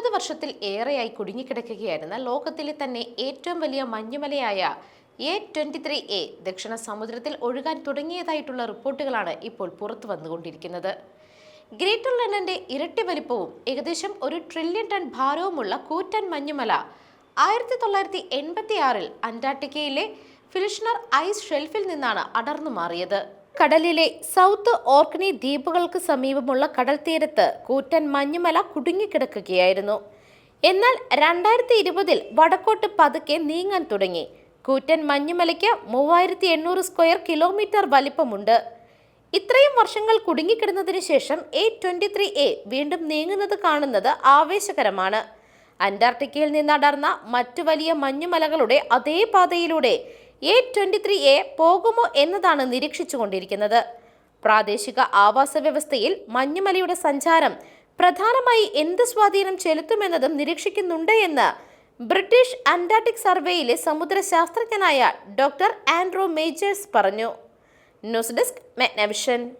മുപ്പത് വർഷത്തിൽ ഏറെയായി കുടുങ്ങിക്കിടക്കുകയായിരുന്ന ലോകത്തിലെ തന്നെ ഏറ്റവും വലിയ മഞ്ഞുമലയായ എ ട്വന്റി ത്രീ എ ദക്ഷിണ സമുദ്രത്തിൽ ഒഴുകാൻ തുടങ്ങിയതായിട്ടുള്ള റിപ്പോർട്ടുകളാണ് ഇപ്പോൾ പുറത്തു വന്നുകൊണ്ടിരിക്കുന്നത്. ഗ്രേറ്റർ ലണ്ടന്റെ ഇരട്ടി വലിപ്പവും ഏകദേശം ഒരു ട്രില്യൺ ടൺ ഭാരവുമുള്ള കൂറ്റൻ മഞ്ഞുമല ആയിരത്തി തൊള്ളായിരത്തി എൺപത്തി ആറിൽ അന്റാർട്ടിക്കയിലെ ഫിലിഷ്ണർ ഐസ് ഷെൽഫിൽ നിന്നാണ് അടർന്നു മാറിയത്. കടലിലെ സൗത്ത് ഓർക്കണി ദ്വീപുകൾക്ക് സമീപമുള്ള കടൽ തീരത്ത് കൂറ്റൻ മഞ്ഞുമല കുടുങ്ങിക്കിടക്കുകയായിരുന്നു. എന്നാൽ രണ്ടായിരത്തി ഇരുപതിൽ വടക്കോട്ട് പതുക്കെ നീങ്ങാൻ തുടങ്ങി. കൂറ്റൻ മഞ്ഞുമലയ്ക്ക് മൂവായിരത്തി എണ്ണൂറ് സ്ക്വയർ കിലോമീറ്റർ വലിപ്പമുണ്ട്. ഇത്രയും വർഷങ്ങൾ കുടുങ്ങിക്കിടന്നതിന് ശേഷം എ ട്വന്റി ത്രീ എ വീണ്ടും നീങ്ങുന്നത് കാണുന്നത് ആവേശകരമാണ്. അന്റാർട്ടിക്കയിൽ നിന്നടർന്ന മറ്റു വലിയ മഞ്ഞുമലകളുടെ അതേ പാതയിലൂടെ എ ട്വന്റി ത്രീ എ പോകുമോ എന്നതാണ് നിരീക്ഷിച്ചുകൊണ്ടിരിക്കുന്നത്. പ്രാദേശിക ആവാസ വ്യവസ്ഥയിൽ മഞ്ഞുമലയുടെ സഞ്ചാരം പ്രധാനമായി എന്ത് സ്വാധീനം ചെലുത്തുമെന്നതും നിരീക്ഷിക്കുന്നുണ്ട് എന്ന് ബ്രിട്ടീഷ് അന്റാർട്ടിക് സർവേയിലെ സമുദ്രശാസ്ത്രജ്ഞനായ ഡോക്ടർ ആൻഡ്രോ മേജേഴ്സ് പറഞ്ഞു. News desk മെഗ്നവിഷൻ.